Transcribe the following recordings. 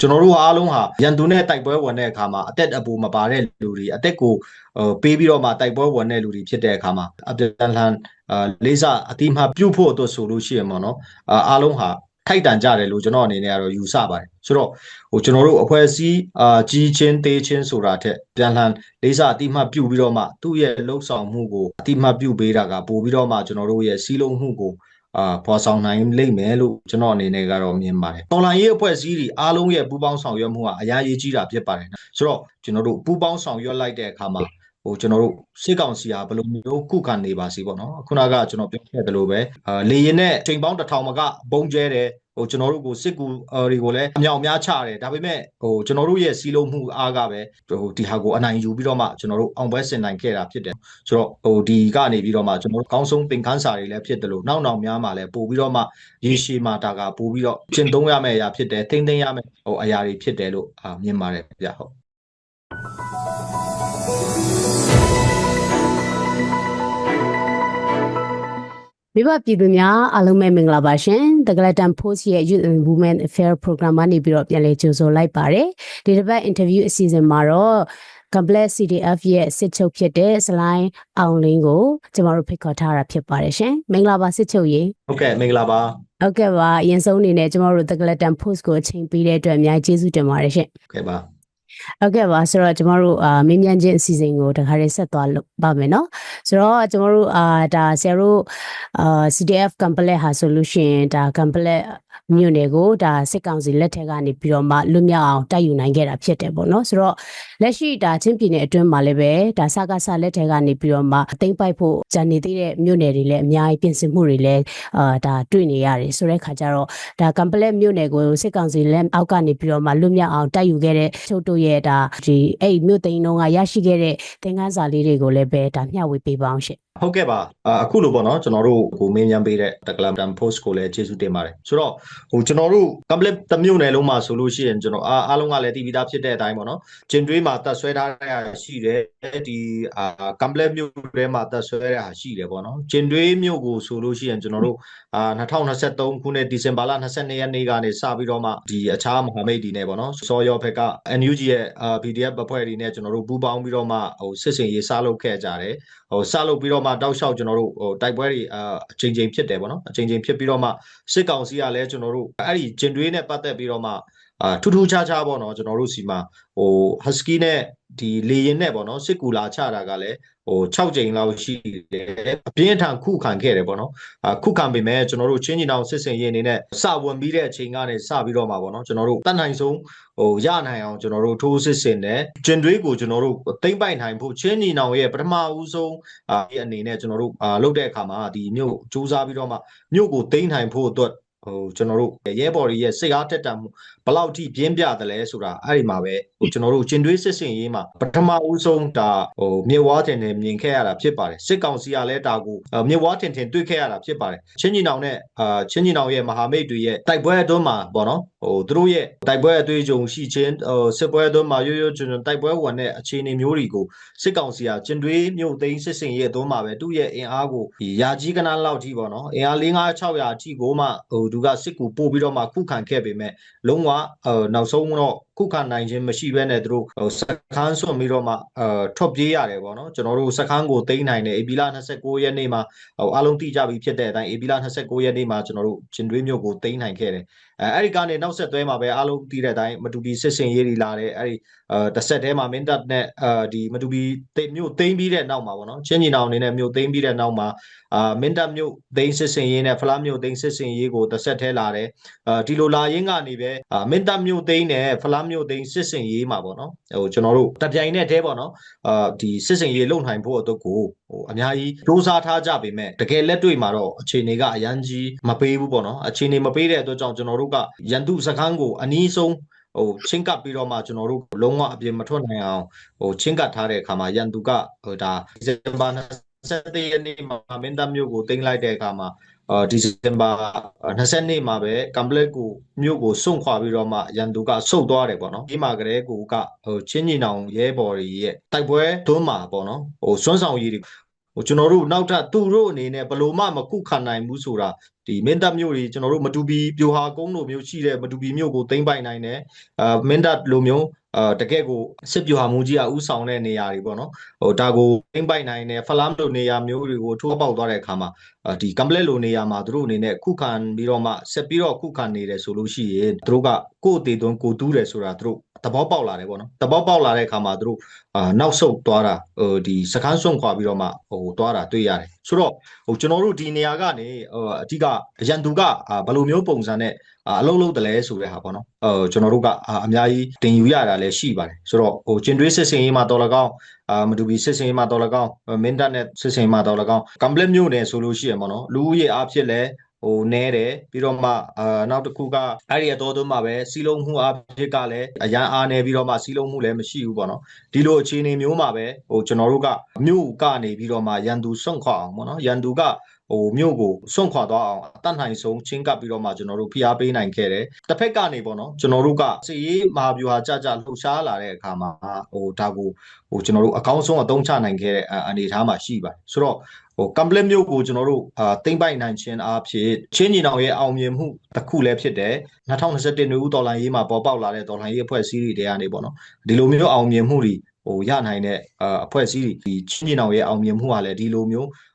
ကျွန်တော်တို့အားလုံးဟာရန်သူနဲ့တိုက်ပွဲဝင်တဲ့အခါမှာအသက်အပူမပါတဲ့လူတွေအသက်ကိုပေးပြီးတော့မှတိုက်ပွဲဝင်တဲ့လူတွေဖြစ်တဲ့အခါမှာအပြန်လှန်လေးစားအတိမပြုတ်ဖို့အတွက်ဆိုလို့ရှိရင်ပေါ့နော်အားလုံးဟာထိုက်တန်ကြတယ်လို့ကျွန်တော်အနေနဲ့ကတော့ယူဆပါတယ်ဆိုတော့ဟိုကျွန်တော်တို့အဖွဲ့အစည်းအာကြီးချင်းသေးချင်းဆိုတာထက်ပြန်လှန်လေးစားအတိမပြုတ်ပြီးတော့မှသူ့ရဲ့လှုပ်ဆောင်မှုကိုအတိမပြုတ်ပေးတာကပို့ပြီးတော့မှကျွန်တော်တို့ရဲ့စီးလုံးမှုကို အာဖော်ဆောင်နိုင်လိမ့်မယ်လို့ကျွန်တော်အနေနဲ့ကတော့မြင်ပါတယ်။ online ရေးအဖွဲ့အစည်းတွေအားလုံးရဲ့ပူးပေါင်းဆောင်ရွက်မှုကအများကြီးကြီးတာဖြစ်ပါတယ်။ဆိုတော့ကျွန်တော်တို့ပူးပေါင်းဆောင်ရွက်လိုက်တဲ့အခါမှာဟိုကျွန်တော်တို့စစ်ကောင်စီဟာဘယ်လိုမျိုးခုခံနေပါစီပေါ့နော်ခုနကကျွန်တော်ပြောခဲ့သလိုပဲအာလေရင်နဲ့ချိန်ပေါင်းတစ်ထောင်မကပုံကျဲတယ် ဟိုကျွန်တော်တို့ကိုစစ်ကူတွေကိုလည်းအမြောက်များချတယ်ဒါပေမဲ့ဟိုကျွန်တော်တို့ရဲ့စီလုံးမှုအားကပဲဟိုဒီဟာကိုအနိုင်ယူပြီးတော့မှကျွန်တော်တို့အောင်ပွဲဆင်နိုင်ခဲ့တာဖြစ်တယ်ဆိုတော့ဟိုဒီကနေပြီးတော့မှကျွန်တော်တို့ကောင်းဆုံးသင်ခန်းစာတွေလည်းဖြစ်တယ်လို့နောက်နောက်များမှာလည်းပို့ပြီးတော့မှရေရှည်မှာဒါကပို့ပြီးတော့ရှင်းသုံးရမယ့်အရာဖြစ်တယ်ထိမ့်သိမ်းရမယ့်ဟိုအရာတွေဖြစ်တယ်လို့မြင်ပါတယ်ဗျဟုတ် မိဘပြည်သူများအားလုံးပဲမင်္ဂလာပါရှင်။ The Glatan Post ရဲ့ Youth and Women Affair Program ကနေပြီးတော့ပြန်လည်ကြိုဆိုလိုက်ပါတယ်။ဒီတစ်ပတ် interview အစီအစဉ်မှာတော့ Complex CDF ရဲ့စစ်ချုပ်ဖြစ်တဲ့စလိုင်းအောင်လင်းကိုကျမတို့ဖိတ်ခေါ်ထားတာဖြစ်ပါတယ်ရှင်။မင်္ဂလာပါစစ်ချုပ်ရေဟုတ်ကဲ့မင်္ဂလာပါ။ဟုတ်ကဲ့ပါအရင်ဆုံးအနေနဲ့ကျမတို့ The Glatan Post ကိုအချိန်ပေးတဲ့အတွက်အများကြီးကျေးဇူးတင်ပါတယ်ရှင်။ဟုတ်ကဲ့ပါ ဟုတ်ကဲ့ပါဆိုတော့ကျမတို့အာမင်းမြန်ချင်းအစီအစဉ်ကိုတခါလေးဆက်သွားလို့ပါမယ်နော်ဆိုတော့ကျမတို့အာဒါဆရာတို့အာ CDF complex ဟာဆိုလို့ရှိရင်ဒါ complex မြို့နယ်ကိုဒါစစ်ကောင်စီလက်ထက်ကနေပြီးတော့မှလွတ်မြောက်အောင်တိုက်ယူနိုင်ခဲ့တာဖြစ်တယ်ပေါ့နော်ဆိုတော့လက်ရှိဒါချင်းပြည်နယ်အတွင်းမှာလည်းပဲဒါစကားဆလက်ထက်ကနေပြီးတော့မှအသိမ့်ပိုက်ဖို့ကြံနေသေးတဲ့မြို့နယ်တွေလည်းအများကြီးပြင်ဆင်မှုတွေလည်းအာဒါတွေ့နေရတယ်ဆိုတဲ့ခါကျတော့ဒါ complex မြို့နယ်ကိုစစ်ကောင်စီလက်အောက်ကနေပြီးတော့မှလွတ်မြောက်အောင်တိုက်ယူခဲ့တဲ့ချုပ်တို့ရဲ့ဒါဒီအဲ့မြို့သိန်းတုံးကရရှိခဲ့တဲ့သင်ခန်းစာလေးတွေကိုလည်းပဲဒါမျှဝေပေးပါအောင်ရှင် ဟုတ်ကဲ့ပါအခုလိုပေါ့နော်ကျွန်တော်တို့ကိုမင်းမြန်ပေးတဲ့ Telegram post ကိုလည်းကျေးဇူးတင်ပါတယ်ဆိုတော့ဟိုကျွန်တော်တို့ complete တစ်မြို့နယ်လုံးမှာဆိုလို့ရှိရင်ကျွန်တော်အားအားလုံးကလည်းတည်ပြီးသားဖြစ်တဲ့အတိုင်းပေါ့နော်ကျင်တွေးမှာတက်ဆွဲထားတဲ့ဟာရှိတယ်ဒီအာ complete မြို့ထဲမှာတက်ဆွဲတဲ့ဟာရှိတယ်ပေါ့နော်ကျင်တွေးမြို့ကိုဆိုလို့ရှိရင်ကျွန်တော်တို့အာ2023ခုနှစ်ဒီဇင်ဘာလ22ရက်နေ့ကနေစပြီးတော့မှဒီအခြားမဟာမိတ်တွေနဲ့ပေါ့နော်စောရောဘက်က NUG ရဲ့ PDF အဖွဲ့တွေနဲ့ကျွန်တော်တို့ပူးပေါင်းပြီးတော့မှဟိုစစ်စင်ရေးစားလုပ်ခဲ့ကြတယ် ဟိုစားလုပ်ပြီးတော့မှတောက်လျှောက်ကျွန်တော်တို့ဟိုတိုက်ပွဲတွေအအချိန်ချင်းဖြစ်တယ်ပေါ့နော်အချိန်ချင်းဖြစ်ပြီးတော့မှစစ်ကောင်စီကလည်းကျွန်တော်တို့အဲ့ဒီဂျင်တွေးနဲ့ပတ်သက်ပြီးတော့မှ အာထူးထူးခြားခြားပေါ့နော်ကျွန်တော်တို့စီမှာဟို husky နဲ့ဒီလေရင်နဲ့ပေါ့နော်စစ်ကူလာချတာကလည်းဟို6ကြိမ်လောက်ရှိတယ်အပြင်းထန်ခုခံခဲ့တယ်ပေါ့နော်အခုခံပေမဲ့ကျွန်တော်တို့ချင်းကြီးတောင်စစ်စင်ရေးအနေနဲ့စဝင်ပြီးတဲ့အချိန်ကနေစပြီးတော့မှာပေါ့နော်ကျွန်တော်တို့တတ်နိုင်ဆုံးဟိုရနိုင်အောင်ကျွန်တော်တို့ထိုးစစ်စင်တယ်ကျင်တွေးကိုကျွန်တော်တို့သိမ့်ပိုက်နိုင်ဖို့ချင်းကြီးတောင်ရဲ့ပထမဦးဆုံးအာအနေနဲ့ကျွန်တော်တို့အာလုပ်တဲ့အခါမှာဒီမြို့စူးစမ်းပြီးတော့မှမြို့ကိုသိမ့်နိုင်ဖို့အတွက် ဟိုကျွန်တော်တို့ရဲဘော်တွေရဲ့စိတ်အားတက်တံမှုဘလောက်ထိပြင်းပြတယ်လဲဆိုတာအဲ့ဒီမှာပဲဟိုကျွန်တော်တို့ကျင်တွေးစစ်စင်ရေးမှာပထမဦးဆုံးဒါဟိုမြေဝါတင်နဲ့မြင်ခဲ့ရတာဖြစ်ပါတယ်စစ်ကောင်စီကလည်းဒါကိုမြေဝါတင်တင်တွေ့ခဲ့ရတာဖြစ်ပါတယ်ချင်းကြီးနောင်နဲ့အာချင်းကြီးနောင်ရဲ့မဟာမိတ်တွေရဲ့တိုက်ပွဲအတွင်းမှာပေါ့နော်ဟိုသူတို့ရဲ့တိုက်ပွဲအတွေ့အကြုံရှိခြင်းဟိုစစ်ပွဲအတွင်းမှာရိုးရိုးချွန်းချွန်းတိုက်ပွဲဝင်တဲ့အခြေအနေမျိုးတွေကိုစစ်ကောင်စီကကျင်တွေးမြို့သိမ်းစစ်စင်ရေးအတွင်းမှာပဲသူ့ရဲ့အင်အားကိုဒီယာကြီးကနားလောက်ထိပေါ့နော်အင်အား၄၅600အထိကိုမှဟိုသူကစစ်ကူပို့ပြီးတော့မှခုခံခဲ့ပေမဲ့လုံးဝဟိုနောက်ဆုံးတော့ ခုခံနိုင်ခြင်းမရှိဘဲနဲ့သူတို့ဟိုစခန်းဆွန့်ပြီးတော့မှအဲထွက်ပြေးရတယ်ပေါ့နော်ကျွန်တော်တို့စခန်းကိုသိမ်းနိုင်တယ်အေပီလာ29ရက်နေ့မှာဟိုအားလုံးသိကြပြီးဖြစ်တဲ့အတိုင်းအေပီလာ29ရက်နေ့မှာကျွန်တော်တို့ဂျင်တွေးမြို့ကိုသိမ်းနိုင်ခဲ့တယ်အဲအဲ့ဒီကနေနောက်ဆက်တွဲမှာပဲအားလုံးသိတဲ့အတိုင်းမတူပီစစ်စင်ရေးတွေလာတယ်အဲ့ဒီအဲတစ်ဆက်တည်းမှာမင်းတပ်နဲ့အဲဒီမတူပီမြို့သိမ်းပြီးတဲ့နောက်မှာပေါ့နော်ချင်းညီနောင်အနေနဲ့မြို့သိမ်းပြီးတဲ့နောက်မှာအာမင်းတပ်မြို့သိမ်းစစ်စင်ရေးနဲ့ဖလားမြို့သိမ်းစစ်စင်ရေးကိုတစ်ဆက်တည်းလာတယ်အဲဒီလိုလာရင်းကနေပဲမင်းတပ်မြို့သိမ်းနဲ့ဖလားမြို့သိမ်းစစ်စင်ရေးမှာပေါ့နော်ဟိုကျွန်တော်တို့တပြိုင်နဲ့တည်းပေါ့နော်အာဒီစစ်စင်ရေးလုံနိုင်ဖို့အတွက်ကိုဟိုအများကြီးစူးစမ်းထားကြပေမဲ့တကယ်လက်တွေ့မှာတော့အခြေအနေကအရန်ကြီးမပေးဘူးပေါ့နော်အခြေအနေမပေးတဲ့အတွက်ကြောင့်ကျွန်တော်တို့ကရန်သူစခန်းကိုအနည်းဆုံးဟိုချင်းကပ်ပြီးတော့မှကျွန်တော်တို့လုံးဝအပြင်မထွက်နိုင်အောင်ဟိုချင်းကပ်ထားတဲ့အခါမှာရန်သူကဟိုဒါဒီဇင်ဘာ27ရက်နေ့မှာမင်းတပ်မြို့ကိုတင်လိုက်တဲ့အခါမှာ အာဒီဇင်ဘာ20နှစ်မှာပဲကမ်ပလက်ကိုမြို့ကိုစွန့်ခွာပြီးတော့မှရန်သူကဆုတ်သွားတယ်ပေါ့နော်ဒီမှာကလေးကိုကဟိုချင်းညီနောင်ရဲဘော်တွေရဲ့တိုက်ပွဲတွန်းမှာပေါ့နော်ဟိုစွန့်ဆောင်ရည်တွေဟိုကျွန်တော်တို့နောက်ထပ်သူတို့အနေနဲ့ဘလို့မှမခုခံနိုင်ဘူးဆိုတာဒီမင်းတပ်မျိုးတွေကျွန်တော်တို့မတူပီပြိုဟာကုန်းလိုမျိုးရှိတဲ့မတူပီမျိုးကိုသိမ့်ပိုက်နိုင်တယ်အာမင်းတပ်လိုမျိုး အာတကယ့်ကိုစစ်ပြိုဟာမူကြီးကဥဆောင်တဲ့နေရာတွေပေါ့နော်ဟိုဒါကိုသိမ့်ပိုက်နိုင်တယ်ဖလမ်လိုနေရာမျိုးတွေကိုထိုးပေါက်သွားတဲ့အခါမှာအာဒီကမ်ပလက်လိုနေရာမှာသူတို့အနေနဲ့ခုခံပြီးတော့မှဆက်ပြီးတော့ခုခံနေတယ်ဆိုလို့ရှိရင်သူတို့ကကိုယ်တည်သွင်းကိုတူးတယ်ဆိုတာသူတို့သဘောပေါက်လာတယ်ပေါ့နော်သဘောပေါက်လာတဲ့အခါမှာသူတို့အာနောက်ဆုတ်သွားတာဟိုဒီစကန်းစွန့်ခွာပြီးတော့မှဟိုသွားတာတွေ့ရတယ်ဆိုတော့ဟိုကျွန်တော်တို့ဒီနေရာကနေဟိုအဓိကရန်သူကအာဘယ်လိုမျိုးပုံစံနဲ့ အာအလုံးလုံးတလဲဆိုတဲ့ဟာပေါ့နော်ဟိုကျွန်တော်တို့ကအအများကြီးတင်ယူရတာလည်းရှိပါတယ်ဆိုတော့ဟိုကျင်တွဲစစ်စင်ရေးမှာတော်လကောင်းအာမတူဘီစစ်စင်ရေးမှာတော်လကောင်းမင်းတပ်နဲ့စစ်စင်ရေးမှာတော်လကောင်းကမ်ပလက်မြို့နယ်ဆိုလို့ရှိရင်ပေါ့နော်လူဦးရေအားဖြင့်လည်းဟိုနဲတယ်ပြီးတော့မှအာနောက်တစ်ခုကအဲ့ဒီအတော်သွင်းမှာပဲစီလုံးမှုအဖြစ်ကလည်းအရန်အားနေပြီးတော့မှစီလုံးမှုလည်းမရှိဘူးပေါ့နော်ဒီလိုအခြေအနေမျိုးမှာပဲဟိုကျွန်တော်တို့ကမြို့ကနေပြီးတော့မှရန်သူစွန့်ခွာအောင်ပေါ့နော်ရန်သူက ဟိုမြို့ကိုစွန့်ခွာသွားအောင်အတတ်နိုင်ဆုံးချင်းကပ်ပြီးတော့မှကျွန်တော်တို့ဖိအားပေးနိုင်ခဲ့တယ်တစ်ဖက်ကနေပေါ့နော်ကျွန်တော်တို့ကစီရေးမဟာဗျူဟာကြကြလှုပ်ရှားလာတဲ့အခါမှာဟိုဒါကိုဟိုကျွန်တော်တို့အကောင်းဆုံးအသုံးချနိုင်ခဲ့တဲ့အနေအထားမှာရှိပါတယ်ဆိုတော့ဟိုကမ်ပလက်မျိုးကိုကျွန်တော်တို့အာတိမ့်ပိုက်နိုင်ခြင်းအားဖြင့်ချင်းညီနောင်ရဲ့အောင်မြင်မှုတစ်ခုလည်းဖြစ်တယ်2021နှစ်ဦးဒေါ်လာရေးမှာပေါ်ပေါက်လာတဲ့ဒေါ်လာရေးအဖွဲ့အစည်းတွေတဲကနေပေါ့နော်ဒီလိုမျိုးအောင်မြင်မှုတွေဟိုရနိုင်တဲ့အာအဖွဲ့အစည်းတွေဒီချင်းညီနောင်ရဲ့အောင်မြင်မှုဟာလည်းဒီလိုမျိုးအာ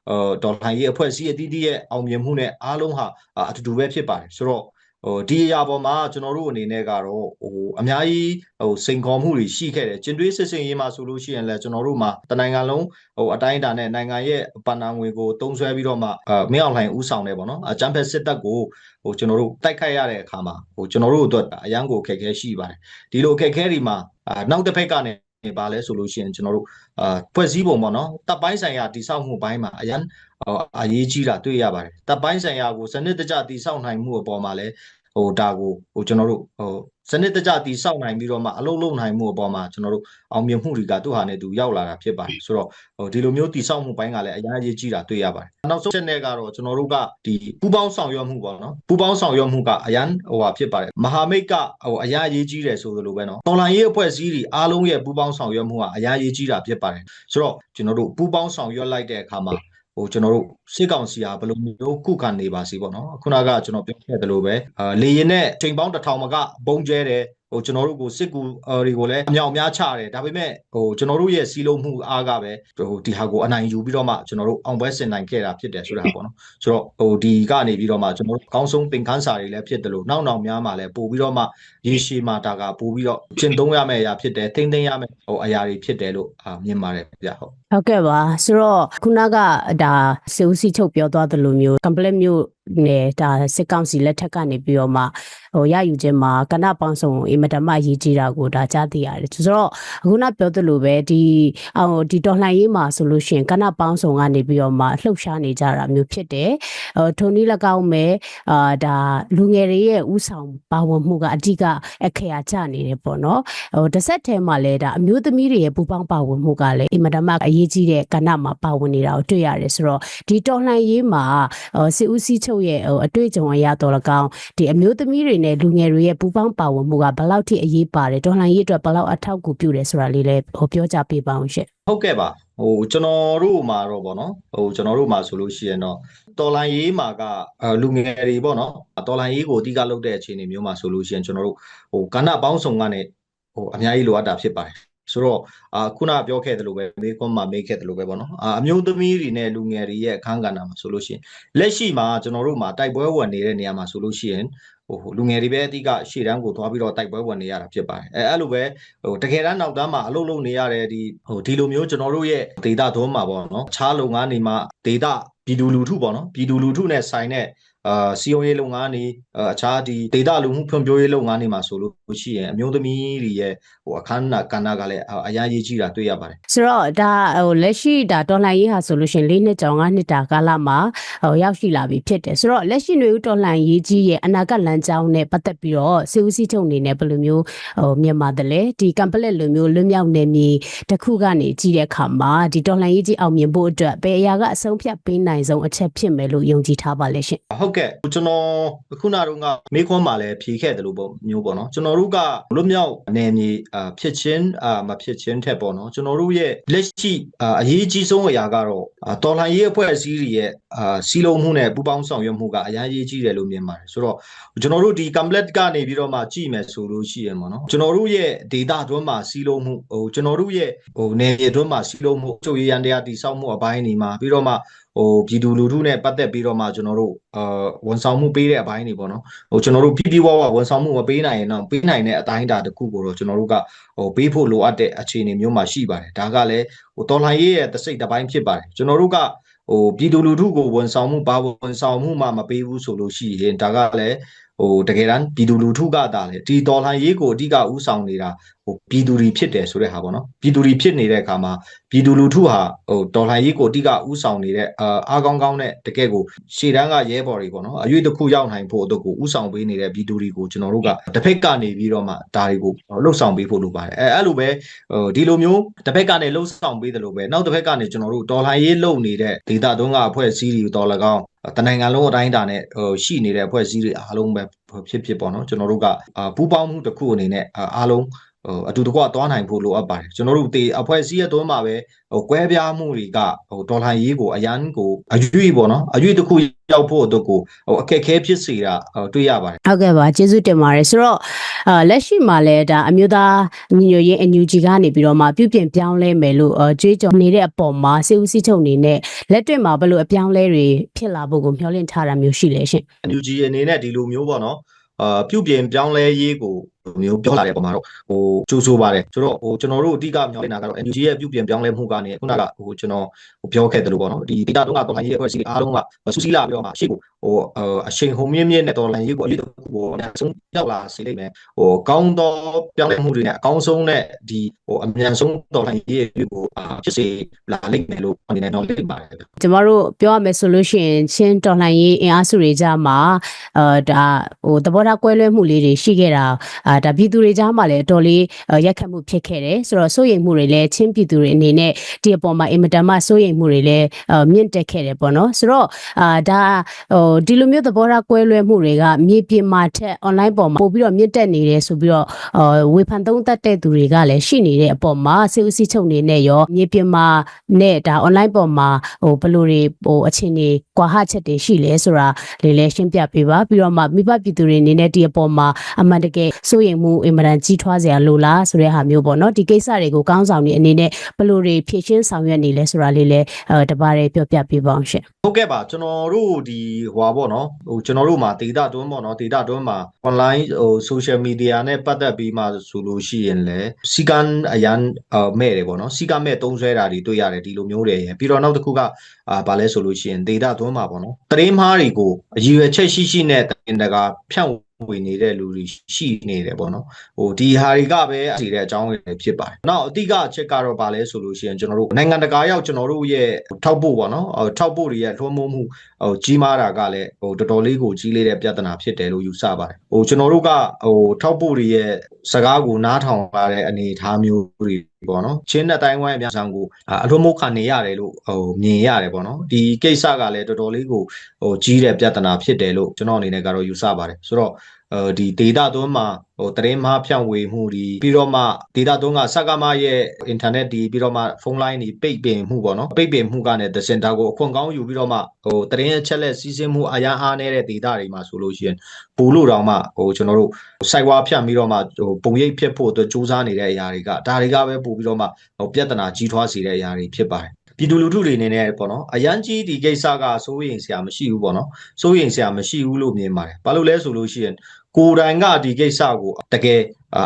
ဒေါ်လာရေးအဖွဲ့အစည်းအသီးသီးရဲ့အောင်မြင်မှုနဲ့အားလုံးဟာအတူတူပဲဖြစ်ပါတယ်ဆိုတော့ဟိုဒီအရာပေါ်မှာကျွန်တော်တို့အနေနဲ့ကတော့ဟိုအများကြီးဟိုစိန်ခေါ်မှုတွေရှိခဲ့တယ်ကျင်တွေးစစ်စင်ရေးမှာဆိုလို့ရှိရင်လည်းကျွန်တော်တို့မှာတနိုင်ငံလုံးဟိုအတိုင်းအတာနဲ့နိုင်ငံရဲ့ပဏာငွေကိုတုံးဆွဲပြီးတော့မှအာမင်းအောင်လှိုင်ဦးဆောင်တယ်ပေါ့နော်အချမ်းဖက်စစ်တပ်ကိုဟိုကျွန်တော်တို့တိုက်ခိုက်ရတဲ့အခါမှာဟိုကျွန်တော်တို့အတွက်အရန်ကိုအခက်အခဲရှိပါတယ်ဒီလိုအခက်အခဲတွေမှာအာနောက်တစ်ဖက်ကနေ ပါလဲဆိုလို့ရှိရင်ကျွန်တော်တို့အာဖွဲ့စည်းပုံပေါ့နော်တပ်ပိုင်းဆိုင်ရာတိစောက်မှုပိုင်းမှာအရန်အရေးကြီးတာတွေ့ရပါတယ်တပ်ပိုင်းဆိုင်ရာကိုစနစ်တကျတိစောက်နိုင်မှုအပေါ်မှာလဲ ဟိုဒါကိုဟိုကျွန်တော်တို့ဟိုစနစ်တကျတိစောက်နိုင်ပြီးတော့မှအလုံးလုံးနိုင်မှုအပေါ်မှာကျွန်တော်တို့အောင်မြင်မှုတွေကသူ့ဟာနဲ့သူရောက်လာတာဖြစ်ပါတယ်ဆိုတော့ဟိုဒီလိုမျိုးတိစောက်မှုပိုင်းကလည်းအများကြီးကြီးတာတွေ့ရပါတယ်နောက်ဆုံးချက်နဲ့ကတော့ကျွန်တော်တို့ကဒီပူပေါင်းဆောင်ရွက်မှုပေါ့နော်ပူပေါင်းဆောင်ရွက်မှုကအရန်ဟိုဟာဖြစ်ပါတယ်မဟာမိတ်ကဟိုအရာရေးကြီးတယ်ဆိုသလိုပဲနော်တော်လန်ရေးအဖွဲ့အစည်းတွေအားလုံးရဲ့ပူပေါင်းဆောင်ရွက်မှုကအရာရေးကြီးတာဖြစ်ပါတယ်ဆိုတော့ကျွန်တော်တို့ပူပေါင်းဆောင်ရွက်လိုက်တဲ့အခါမှာ ဟိုကျွန်တော်တို့စစ်ကောင်စီဟာဘယ်လိုမျိုးခုခံနေပါစီပေါ့နော်ခုနကကျွန်တော်ပြောခဲ့သလိုပဲအာလေရင်နဲ့ချိန်ပေါင်းတစ်ထောင်မကပုံကျဲတယ် ဟိုကျွန်တော်တို့ကိုစစ်ကူတွေကိုလည်းအမြောက်အများချတယ်ဒါပေမဲ့ဟိုကျွန်တော်တို့ရဲ့စီးလုံးမှုအားကပဲဟိုဒီဟာကိုအနိုင်ယူပြီးတော့မှကျွန်တော်တို့အောင်ပွဲဆင်နိုင်ခဲ့တာဖြစ်တယ်ဆိုတာပေါ့နော်ဆိုတော့ဟိုဒီကနေပြီးတော့မှကျွန်တော်တို့အကောင်းဆုံးသင်ခန်းစာတွေလည်းဖြစ်တယ်လို့နောက်နောက်များမှလည်းပို့ပြီးတော့မှရေရှည်မှာဒါကပို့ပြီးတော့ရှင်းသုံးရမယ့်အရာဖြစ်တယ်ထိမ့်သိမ်းရမယ့်ဟိုအရာတွေဖြစ်တယ်လို့အာမြင်ပါတယ်ဗျဟုတ်ဟုတ်ကဲ့ပါဆိုတော့ခုနကဒါစေဦးစီချုပ်ပြောသွားသလိုမျိုး complete မျိုးနဲ့ဒါစစ်ကောင်စီလက်ထက်ကနေပြီးတော့မှဟိုရယူခြင်းမှာကဏ္ဍပေါင်းစုံအင်မတန်မှရေးကြည့်တာကိုဒါကြားသိရတယ်ဆိုတော့အခုနပြောသလိုပဲဒီအော်ဒီတော်လှန်ရေးမှာဆိုလို့ရှိရင်ကဏ္ဍပေါင်းစုံကနေပြီးတော့မှလှုပ်ရှားနေကြတာမျိုးဖြစ်တယ်ဟိုထုံနည်း၎င်းမဲ့အာဒါလူငယ်တွေရဲ့ဥဆောင်ပါဝင်မှုကအဓိကအခရာကျနေတယ်ပေါ့နော်ဟိုတစ်ဆက်တည်းမှာလည်းဒါအမျိုးသမီးတွေရဲ့ပူပေါင်းပါဝင်မှုကလည်းအင်မတန်မှအရေးကြီးတဲ့ကဏ္ဍမှာပါဝင်နေတာကိုတွေ့ရတယ်ဆိုတော့ဒီတော်လှန်ရေးမှာဟိုစစ်ဦးစီးချုပ်ရဲ့ဟိုအတွေ့အကြုံအရတော်၎င်းဒီအမျိုးသမီးတွေနဲ့လူငယ်တွေရဲ့ပူပေါင်းပါဝင်မှုကဘယ်လောက်ထိအရေးပါတယ်တော်လှန်ရေးအတွက်ဘယ်လောက်အထောက်အကူပြုတယ်ဆိုတာလေးလည်းဟိုပြောကြပေးပါအောင်ရှင့်ဟုတ်ကဲ့ပါဟိုကျွန်တော်တို့မှာတော့ဗောနော်ဟိုကျွန်တော်တို့မှာဆိုလို့ရှိရင်တော့တော်လန်ရေးမှာကအဲလူငယ်တွေဗောနော်တော်လန်ရေးကိုအဓိကလုပ်တဲ့အခြေအနေမျိုးမှာဆိုလို့ရှိရင်ကျွန်တော်တို့ဟိုကဏ္ဍပေါင်းစုံကနေဟိုအများကြီးလိုအပ်တာဖြစ်ပါတယ် ဆိုတော့အာခုနပြောခဲ့တယ်လို့ပဲမေကွန်မှာမေးခဲ့တယ်လို့ပဲဗောနော်အာအမျိုးသမီးတွေနဲ့လူငယ်တွေရဲ့အခန်းကဏ္ဍမှာဆိုလို့ရှိရင်လက်ရှိမှာကျွန်တော်တို့မှာတိုက်ပွဲဝင်နေတဲ့နေရာမှာဆိုလို့ရှိရင်ဟိုလူငယ်တွေပဲအတိကရှေ့တန်းကိုသွားပြီးတော့တိုက်ပွဲဝင်နေရတာဖြစ်ပါတယ်အဲအဲ့လိုပဲဟိုတကယ်တမ်းနောက်တန်းမှာအလုပ်လုပ်နေရတဲ့ဒီဟိုဒီလိုမျိုးကျွန်တော်တို့ရဲ့ဒေတာသွန်းမှာပေါ့နော်ခြားလုပ်ငန်းတွေမှာဒေတာပြည်သူလူထုပေါ့နော်ပြည်သူလူထုနဲ့ဆိုင်တဲ့ အာစီယုံရေးလုပ်ငန်းတွေအခြားဒီဒေတာလူမှုဖွံ့ဖြိုးရေးလုပ်ငန်းတွေမှာဆိုလို့ရှိရင်အမျိုးသမီးတွေရဲ့ဟိုအခန်းကဏ္ဍကဏ္ဍကလည်းအများကြီးကြီးတာတွေ့ရပါတယ်ဆိုတော့ဒါဟိုလက်ရှိဒါတော်လှန်ရေးဟာဆိုလို့ရှိရင်၄နှစ်ကျော်၅နှစ်တာကာလမှာဟိုရောက်ရှိလာပြီဖြစ်တယ်ဆိုတော့လက်ရှိຫນွေဦးတော်လှန်ရေးကြီးရဲ့အနာဂတ်လမ်းကြောင်းနဲ့ပတ်သက်ပြီးတော့စေဦးစီးချုပ်အနေနဲ့ဘယ်လိုမျိုးဟိုမြန်မာတယ်လဲဒီကမ်ပလက်လိုမျိုးလွတ်မြောက်နေမီတစ်ခုကနေကြည့်တဲ့အခါမှာဒီတော်လှန်ရေးကြီးအောင်မြင်ဖို့အတွက်ဘယ်အရာကအဆုံးဖြတ်ပေးနိုင်ဆုံးအချက်ဖြစ်မယ်လို့ယုံကြည်ထားပါလဲရှင်ဟုတ်ဟုတ်ကဲ့ကျွန်တော်ခုနတုန်းကမေးခွန်းမှာလည်းဖြေခဲ့တယ်လို့ပေါ့မျိုးပေါ့နော်ကျွန်တော်တို့ကလွတ်မြောက်နယ်မြေအာဖြစ်ချင်းအာမဖြစ်ချင်းထက်ပေါ့နော်ကျွန်တော်တို့ရဲ့လက်ရှိအာအရေးကြီးဆုံးအရာကတော့အာတော်လှန်ရေးအဖွဲ့အစည်းတွေရဲ့အာစီလုံးမှုနဲ့ပူးပေါင်းဆောင်ရွက်မှုကအများကြီးကြီးတယ်လို့မြင်ပါတယ်ဆိုတော့ကျွန်တော်တို့ဒီ complete ကနေပြီးတော့မှကြည့်မယ်ဆိုလို့ရှိရင်ပေါ့နော်ကျွန်တော်တို့ရဲ့ data တွင်းမှာစီလုံးမှုဟိုကျွန်တော်တို့ရဲ့ဟိုနယ်မြေတွင်းမှာစီလုံးမှုချုပ်ရရန်တရားတိစောက်မှုအပိုင်းတွေမှာပြီးတော့မှ ဟိုပြည်သူလူထုနဲ့ပတ်သက်ပြီးတော့မှကျွန်တော်တို့အာဝန်ဆောင်မှုပေးတဲ့အပိုင်းတွေပေါ့နော်ဟိုကျွန်တော်တို့ပြည်ပြည်ဝဝဝန်ဆောင်မှုမပေးနိုင်ရင်တော့ပေးနိုင်တဲ့အတိုင်းအတာတစ်ခုကိုတော့ကျွန်တော်တို့ကဟိုပေးဖို့လိုအပ်တဲ့အခြေအနေမျိုးမှာရှိပါတယ်ဒါကလည်းဟိုတော်လှန်ရေးရဲ့တစ်စိတ်တစ်ပိုင်းဖြစ်ပါတယ်ကျွန်တော်တို့ကဟိုပြည်သူလူထုကိုဝန်ဆောင်မှုဘာဝန်ဆောင်မှုမှမပေးဘူးဆိုလို့ရှိရင်ဒါကလည်းဟိုတကယ်တမ်းပြည်သူလူထုကတာလေဒီတော်လှန်ရေးကိုအဓိကဥဆောင်နေတာဟိုပြည်သူတွေဖြစ်တယ်ဆိုတဲ့ဟာပေါ့နော်ပြည်သူတွေဖြစ်နေတဲ့အခါမှာပြည်သူလူထုဟာဟိုတော်လှန်ရေးကိုအဓိကဥဆောင်နေတဲ့အာအားကောင်းကောင်းနဲ့တကယ်ကိုရှေ့တန်းကရဲဘော်တွေပေါ့နော်အရွေးတစ်ခုရောက်နိုင်ဖို့အတွက်ကိုဥဆောင်ပေးနေတဲ့ပြည်သူတွေကိုကျွန်တော်တို့ကတစ်ဖက်ကနေပြီးတော့မှဒါတွေကိုလှုပ်ဆောင်ပေးဖို့လိုပါတယ်အဲအဲ့လိုပဲဟိုဒီလိုမျိုးတစ်ဖက်ကနေလှုပ်ဆောင်ပေးတယ်လို့ပဲနောက်တစ်ဖက်ကနေကျွန်တော်တို့တော်လှန်ရေးလုပ်နေတဲ့ဒေတာတုံးကအဖွဲ့အစည်းတွေတော်၎င်းတနိုင်ငံလုံးအတိုင်းအတာနဲ့ဟိုရှိနေတဲ့အဖွဲ့အစည်းတွေအားလုံးပဲဖြစ်ဖြစ်ပေါ့နော်ကျွန်တော်တို့ကပူးပေါင်းမှုတစ်ခုအနေနဲ့အားလုံး ဟိုအတူတကွသွားနိုင်ဖို့လိုအပ်ပါတယ်ကျွန်တော်တို့ဒီအဖွဲ့အစည်းရဲ့အတွင်းမှာပဲဟိုကွဲပြားမှုတွေကဟိုဒေါ်လာရေးကိုအရန်ကိုအရွေ့ပေါ့နော်အရွေ့တစ်ခုရောက်ဖို့အတွက်ကိုဟိုအခက်ခဲဖြစ်စေတာတွေ့ရပါတယ်ဟုတ်ကဲ့ပါကျေးဇူးတင်ပါတယ်ဆိုတော့အာလက်ရှိမှာလည်းဒါအမျိုးသားညီညွတ်ရေးအန်ယူဂျီကနေပြီးတော့မှပြုပြင်ပြောင်းလဲမယ်လို့အာကြွေးကြော်နေတဲ့အပေါ်မှာစေဦးစီးချုပ်အနေနဲ့လက်တွေ့မှာဘယ်လိုအပြောင်းလဲတွေဖြစ်လာဖို့ကိုမျှော်လင့်ထားတာမျိုးရှိလဲရှင် NUG အနေနဲ့ဒီလိုမျိုးပေါ့နော်အာပြုပြင်ပြောင်းလဲရေးကို မျိုးပြောလာတဲ့ပုံမှာတော့ဟိုကြိုးဆိုပါတယ်ဆိုတော့ဟိုကျွန်တော်တို့အဓိကမျှော်လင့်တာကတော့ NUG ရဲ့ပြုပြင်ပြောင်းလဲမှုကနေခုနကဟိုကျွန်တော်ဟိုပြောခဲ့တယ်လို့ပေါ့နော်ဒီဒေတာတုံးကတော်လိုင်းရေးအဖွဲ့အစည်းအားလုံးကစူးစီးလာပြီးတော့မှရှေ့ကိုဟိုအချိန်ဟုံမြင့်မြင့်နဲ့တော်လိုင်းရေးကိုအရေးတစ်ခုကိုအများဆုံးရောက်လာစေလိမ့်မယ်ဟိုကောင်းသောပြောင်းလဲမှုတွေနဲ့အကောင်းဆုံးနဲ့ဒီဟိုအမြန်ဆုံးတော်လိုင်းရေးကိုဖြစ်စေလာလိမ့်မယ်လို့အနေနဲ့တော့လိမ့်ပါတယ်ကျမတို့ပြောရမယ်ဆိုလို့ရှိရင်ချင်းတော်လှန်ရေးအင်အားစုတွေကြားမှာအာဒါဟိုသဘောထားကွဲလွဲမှုလေးတွေရှိခဲ့တာအာဒါပြည်သူတွေကြားမှာလည်းအတော်လေးရက်ခတ်မှုဖြစ်ခဲ့တယ်ဆိုတော့စိုးရိမ်မှုတွေလည်းချင်းပြည်သူတွေအနေနဲ့ဒီအပေါ်မှာအင်မတန်မှစိုးရိမ်မှုတွေလည်းအာမြင့်တက်ခဲ့တယ်ပေါ့နော်ဆိုတော့အာဒါဟိုဒီလိုမျိုးသဘောထားကွဲလွဲမှုတွေကမြေပြင်မှာထက် online ပေါ်မှာပို့ပြီးတော့မြင့်တက်နေတယ်ဆိုပြီးတော့အာဝေဖန်သုံးသပ်တဲ့သူတွေကလည်းရှိနေတဲ့အပေါ်မှာစေဦးစီးချုပ်နေနဲ့ရောမြေပြင်မှာနဲ့ဒါ online ပေါ်မှာဟိုဘယ်လိုတွေဟိုအခြေအနေကွာဟချက်တွေရှိလဲဆိုတာလေးလည်းရှင်းပြပေးပါပြီးတော့မှမိဘပြည်သူတွေအနေနဲ့ဒီအပေါ်မှာအမှန်တကယ်စိုးရိမ်မှုအင်မတန်ကြီးထွားစရာလိုလားဆိုတဲ့ဟာမျိုးပေါ့နော်ဒီကိစ္စတွေကိုကောင်းဆောင်နေအနေနဲ့ဘယ်လိုတွေဖြည့်ရှင်းဆောင်ရွက်နေလဲဆိုတာလေးလည်းအဲတပါးလေးပြောပြပေးပါအောင်ရှင်ဟုတ်ကဲ့ပါကျွန်တော်တို့ဒီဟွာပေါ့နော်ဟိုကျွန်တော်တို့မှာ data တွန်းပေါ့နော် data တွန်းမှာ online ဟို social media နဲ့ပတ်သက်ပြီးမှဆိုလို့ရှိရင်လည်းစီကန်အရန်အမဲ့တယ်ပေါ့နော်စီကမဲ့တုံးဆွဲတာတွေတွေ့ရတယ်ဒီလိုမျိုးတွေရယ်ပြီးတော့နောက်တစ်ခုကအာဗာလဲဆိုလို့ရှိရင် data တွန်းမှာပေါ့နော်တရင်မားတွေကိုအရည်ရွယ်ချက်ရှိရှိနဲ့တင်တကာဖြန့် ဝေနေတဲ့လူတွေရှိနေတယ်ပေါ့နော်ဟိုဒီဟာတွေကပဲအစီတဲ့အကြောင်းတွေဖြစ်ပါတယ်။နောက်အတိကအချက်ကတော့ဗာလဲဆိုလို့ရှိရင်ကျွန်တော်တို့နိုင်ငံတကာရောက်ကျွန်တော်တို့ရဲ့ထောက်ဖို့ပေါ့နော်ဟိုထောက်ဖို့တွေရဲ့လွှမ်းမိုးမှု ဟိုကြီးမားတာကလည်းဟိုတော်တော်လေးကိုကြီးလေးတဲ့ပြဿနာဖြစ်တယ်လို့ယူဆပါတယ်။ဟိုကျွန်တော်တို့ကဟိုထောက်ဖို့တွေရဲ့စကားကိုနားထောင်ရတဲ့အနေအထားမျိုးတွေပေါ့နော်ချင်းတဲ့တိုင်းဝိုင်းအများဆောင်ကိုအလွှမ်းမိုးခံနေရတယ်လို့ဟိုမြင်ရတယ်ပေါ့နော်ဒီကိစ္စကလည်းတော်တော်လေးကိုဟိုကြီးတဲ့ပြဿနာဖြစ်တယ်လို့ကျွန်တော်အနေနဲ့ကတော့ယူဆပါတယ်ဆိုတော့ အဲဒီ data သွင်းမှာဟိုတရင်မှာဖြန့်ဝေမှုဒီပြီးတော့မှ data သွင်းကစက္ကမရဲ့ internet ဒီပြီးတော့မှဖုန်းလိုင်းဒီပိတ်ပင်မှုပေါ့နော်ပိတ်ပင်မှုကနေ the center ကိုအခွင့်ကောင်းယူပြီးတော့မှဟိုတရင်အချက်လက်စီးဆင်းမှုအရာအားနေတဲ့ data တွေမှာဆိုလို့ရှိရင်ပူလို့တော့မှဟိုကျွန်တော်တို့ site ဝါဖြန့်ပြီးတော့မှဟိုပုံရိပ်ဖြစ်ဖို့အတွက်စူးစမ်းနေတဲ့အရာတွေကဒါတွေကပဲပို့ပြီးတော့မှဟိုပြဿနာကြီးထွားစေတဲ့အရာတွေဖြစ်ပါတယ်ပြည်သူလူထုတွေအနေနဲ့ပေါ့နော်အရန်ကြီးဒီကိစ္စကစိုးရင်စရာမရှိဘူးပေါ့နော်စိုးရင်စရာမရှိဘူးလို့မြင်ပါတယ်ဘာလို့လဲဆိုလို့ရှိရင် ကိုယ်တိုင်ကဒီကိစ္စကိုတကယ်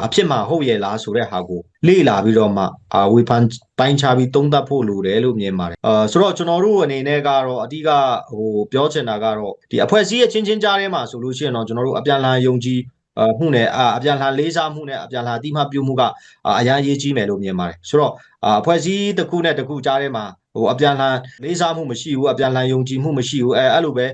အဖြစ်မှဟုတ်ရဲ့လားဆိုတဲ့ဟာကိုလေ့လာပြီးတော့မှအာဝေဖန်ပိုင်းခြားပြီးသုံးသပ်ဖို့လိုတယ်လို့မြင်ပါတယ်အာဆိုတော့ကျွန်တော်တို့အနေနဲ့ကတော့အဓိကဟိုပြောချင်တာကတော့ဒီအဖွဲ့အစည်းရဲ့ချင်းချင်းကြားထဲမှာဆိုလို့ရှိရင်တော့ကျွန်တော်တို့အပြန်လန်ယုံကြည်အမှုနဲ့အပြန်လှန်လေးစားမှုနဲ့အပြန်လှန်အတိမပြုမှုကအရန်ရေးကြီးမယ်လို့မြင်ပါတယ်ဆိုတော့အဖွဲ့အစည်းတစ်ခုနဲ့တစ်ခုကြားထဲမှာဟိုအပြန်လှန်လေးစားမှုမရှိဘူးအပြန်လှန်ယုံကြည်မှုမရှိဘူးအဲအဲ့လိုပဲ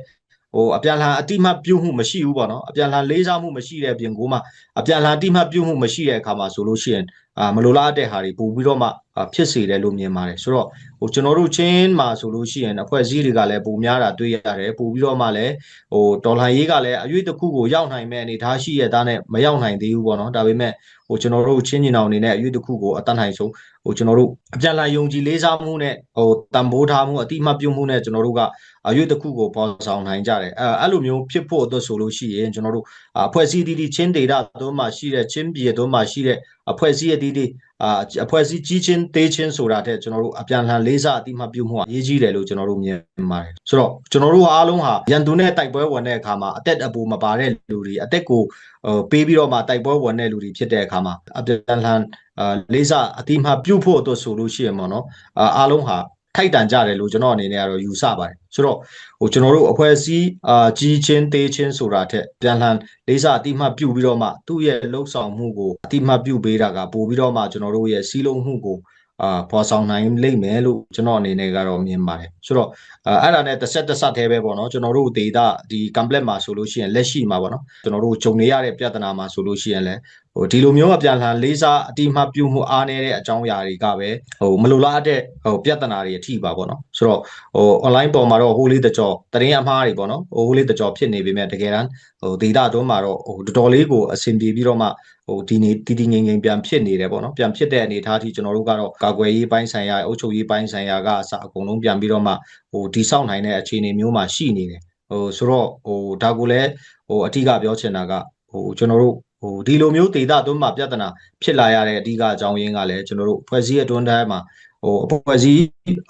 ဟိုအပြန်လှန်အတိမပြုမှုမရှိဘူးပေါ့နော်အပြန်လှန်လေးစားမှုမရှိတဲ့ပြင်ကိုမှအပြန်လှန်အတိမပြုမှုမရှိတဲ့အခါမှာဆိုလို့ရှိရင်အာမလိုလားအပ်တဲ့ဟာတွေပို့ပြီးတော့မှအာဖြစ်စေတယ်လို့မြင်ပါတယ်ဆိုတော့ဟိုကျွန်တော်တို့ချင်းမှာဆိုလို့ရှိရင်အဖွဲ့အစည်းတွေကလည်းပုံများတာတွေ့ရတယ်ပို့ပြီးတော့မှလည်းဟိုဒေါ်လာရေးကလည်းအရွေ့တစ်ခုကိုရောက်နိုင်မဲ့အနေထားရှိရတဲ့နဲ့မရောက်နိုင်သေးဘူးပေါ့နော်ဒါပေမဲ့ဟိုကျွန်တော်တို့ချင်းညီနောင်အနေနဲ့အရွေ့တစ်ခုကိုအတတ်နိုင်ဆုံး ဟိုကျွန်တော်တို့အပြန်လာယုံကြည်လေးစားမှုနဲ့ဟိုတန်ဖိုးထားမှုအတိအမှတ်ပြုမှုနဲ့ကျွန်တော်တို့ကအရွေ့တစ်ခုကိုပေါ်ဆောင်နိုင်ကြတယ်အဲအဲ့လိုမျိုးဖြစ်ဖို့အတွက်ဆိုလို့ရှိရင်ကျွန်တော်တို့အဖွဲ့အစည်းတီးတီးချင်းဒေတာအတွင်းမှာရှိတဲ့ချင်းပြည်အတွင်းမှာရှိတဲ့အဖွဲ့အစည်းအတီးတီးအာအဖွဲ့အစည်းကြီးချင်းသေးချင်းဆိုတာတဲ့ကျွန်တော်တို့အပြန်လှန်လေးစားအတိအမှတ်ပြုမှုကအရေးကြီးတယ်လို့ကျွန်တော်တို့မြင်ပါတယ်ဆိုတော့ကျွန်တော်တို့အားလုံးဟာရန်သူနဲ့တိုက်ပွဲဝင်တဲ့အခါမှာအသက်အပူမပါတဲ့လူတွေအသက်ကိုဟိုပေးပြီးတော့မှတိုက်ပွဲဝင်တဲ့လူတွေဖြစ်တဲ့အခါမှာအပြန်လှန်အာလေးစားအတိအမှတ်ပြုဖို့အတွက်ဆိုလို့ရှိရင်ပေါ့နော်အာအားလုံးဟာထိုက်တန်ကြတယ်လို့ကျွန်တော်အနေနဲ့ကတော့ယူဆပါတယ်ဆိုတော့ဟိုကျွန်တော်တို့အဖွဲ့အစည်းအာကြီးချင်းသေးချင်းဆိုတာထက်ပြန်လှန်လေးစားအတိအမှတ်ပြုပြီးတော့မှသူ့ရဲ့လှုပ်ဆောင်မှုကိုအတိအမှတ်ပြုပေးတာကပို့ပြီးတော့မှကျွန်တော်တို့ရဲ့စီးလုံးမှုကိုအာပေါ်ဆောင်နိုင်လိမ့်မယ်လို့ကျွန်တော်အနေနဲ့ကတော့မြင်ပါတယ်ဆိုတော့အဲအဲ့ဒါနဲ့တစ်ဆက်တစ်ဆက်သေးပဲပေါ့နော်ကျွန်တော်တို့ဒေတာဒီ complex မှာဆိုလို့ရှိရင်လက်ရှိမှာပေါ့နော်ကျွန်တော်တို့ဂျုံနေရတဲ့ပြဿနာမှာဆိုလို့ရှိရင်လည်း ဟိုဒီလိုမျိုးအပြန်လှန်လေးစားအတိအမှတ်ပြုမှုအားနည်းတဲ့အကြောင်းအရာတွေကပဲဟိုမလိုလားတဲ့ဟိုပြဿနာတွေအထိပါပေါ့နော်ဆိုတော့ဟို online ပေါ်မှာတော့ဟိုလေးတကြောတရင်အမှားတွေပေါ့နော်ဟိုဟိုလေးတကြောဖြစ်နေပေမဲ့တကယ်တမ်းဟိုဒေတာအတွင်းမှာတော့ဟိုတော်တော်လေးကိုအဆင်ပြေပြီးတော့မှဟိုဒီနေတီတီငင်ငင်ပြန်ဖြစ်နေတယ်ပေါ့နော်ပြန်ဖြစ်တဲ့အနေအထားထိကျွန်တော်တို့ကတော့ကာကွယ်ရေးပိုင်းဆိုင်ရာအုပ်ချုပ်ရေးပိုင်းဆိုင်ရာကအစအကုန်လုံးပြန်ပြီးတော့မှဟိုဒီဆောက်နိုင်တဲ့အခြေအနေမျိုးမှာရှိနေတယ်ဟိုဆိုတော့ဟိုဒါကိုလည်းဟိုအထီးကပြောချင်တာကဟိုကျွန်တော်တို့ ဟိုဒီလိုမျိုးဒေတာအတွင်းမှာပြဿနာဖြစ်လာရတဲ့အဓိကအကြောင်းရင်းကလည်းကျွန်တော်တို့ဖွဲ့စည်းအတွင်းတိုင်းမှာဟိုအဖွဲ့အစည်း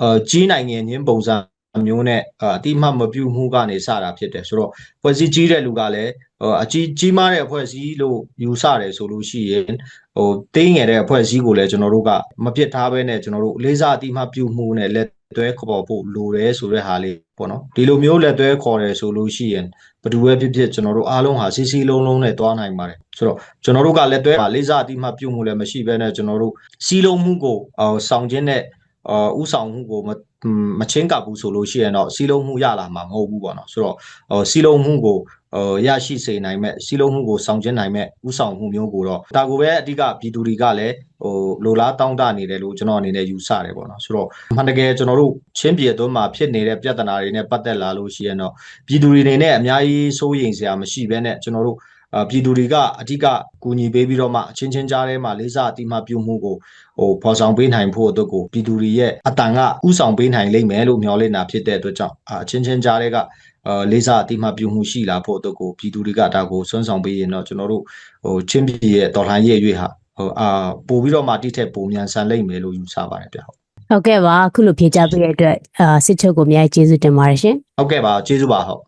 အကြီးနိုင်ငံချင်းပုံစံမျိုးနဲ့အတိမတ်မပြုမှုကနေစတာဖြစ်တယ်ဆိုတော့ဖွဲ့စည်းကြီးတဲ့လူကလည်းအကြီးကြီးမားတဲ့အဖွဲ့အစည်းလို့ယူဆတယ်ဆိုလို့ရှိရင်ဟိုတင်းငယ်တဲ့အဖွဲ့အစည်းကိုလည်းကျွန်တော်တို့ကမပြစ်ထားဘဲနဲ့ကျွန်တော်တို့လေးစားအတိမတ်ပြုမှုနဲ့လက် တွဲခေါ်ဖို့လိုတယ်ဆိုတဲ့ဟာလေးပေါ့နော်ဒီလိုမျိုးလက်တွဲခေါ်တယ်ဆိုလို့ရှိရင်ဘယ်သူပဲဖြစ်ဖြစ်ကျွန်တော်တို့အားလုံးဟာစီစီလုံးလုံးနဲ့တွားနိုင်ပါတယ်ဆိုတော့ကျွန်တော်တို့ကလက်တွဲလေးစားအတိမတ်ပြုမှုလည်းမရှိဘဲနဲ့ကျွန်တော်တို့စီလုံးမှုကိုအော်ဆောင်ခြင်းနဲ့အာဥဆောင်မှုကိုမမချင်းကပ်ဘူးဆိုလို့ရှိရင်တော့စီလုံးမှုရလာမှာမဟုတ်ဘူးပေါ့နော်ဆိုတော့ဟိုစီလုံးမှုကို ဟိုရရှိစေနိုင်မဲ့စီလုံးမှုကိုဆောင်ကျင်းနိုင်မဲ့ဥဆောင်မှုမျိုးကိုတော့ဒါကိုပဲအဓိကပြည်သူတွေကလည်းဟိုလိုလားတောင်းတနေတယ်လို့ကျွန်တော်အနေနဲ့ယူဆတယ်ပေါ့နော်ဆိုတော့အမှန်တကယ်ကျွန်တော်တို့ချင်းပြည်အတွင်းမှာဖြစ်နေတဲ့ပြဿနာတွေနဲ့ပတ်သက်လာလို့ရှိရင်တော့ပြည်သူတွေအနေနဲ့အများကြီးစိုးရိမ်စရာမရှိဘဲနဲ့ကျွန်တော်တို့အာပြည်သူတွေကအဓိကကူညီပေးပြီးတော့မှအချင်းချင်းကြားထဲမှာလေးစားအတိမပြုမှုကိုဟိုဖော်ဆောင်ပေးနိုင်ဖို့အတွက်ကိုပြည်သူတွေရဲ့အတန်ကဥဆောင်ပေးနိုင်လိမ့်မယ်လို့မျှော်လင့်တာဖြစ်တဲ့အတွက်ကြောင့်အချင်းချင်းကြားထဲက အာလေးစားအတိမပြုမှုရှိလာဖို့အတွက်ကိုပြည်သူတွေကဒါကိုစွမ်းဆောင်ပေးရင်တော့ကျွန်တော်တို့ဟိုချင်းပြည်ရဲ့တော်လှန်ရေးအရွေးဟာဟိုအာပို့ပြီးတော့မှတိထက်ပိုမြန်ဆန်လိမ့်မယ်လို့ယူဆပါတယ်ဗျဟုတ်ဟုတ်ကဲ့ပါအခုလိုဖြေကြားပေးတဲ့အတွက်အာစစ်ချုပ်ကိုအများကြီးကျေးဇူးတင်ပါတယ်ရှင်ဟုတ်ကဲ့ပါကျေးဇူးပါဟုတ်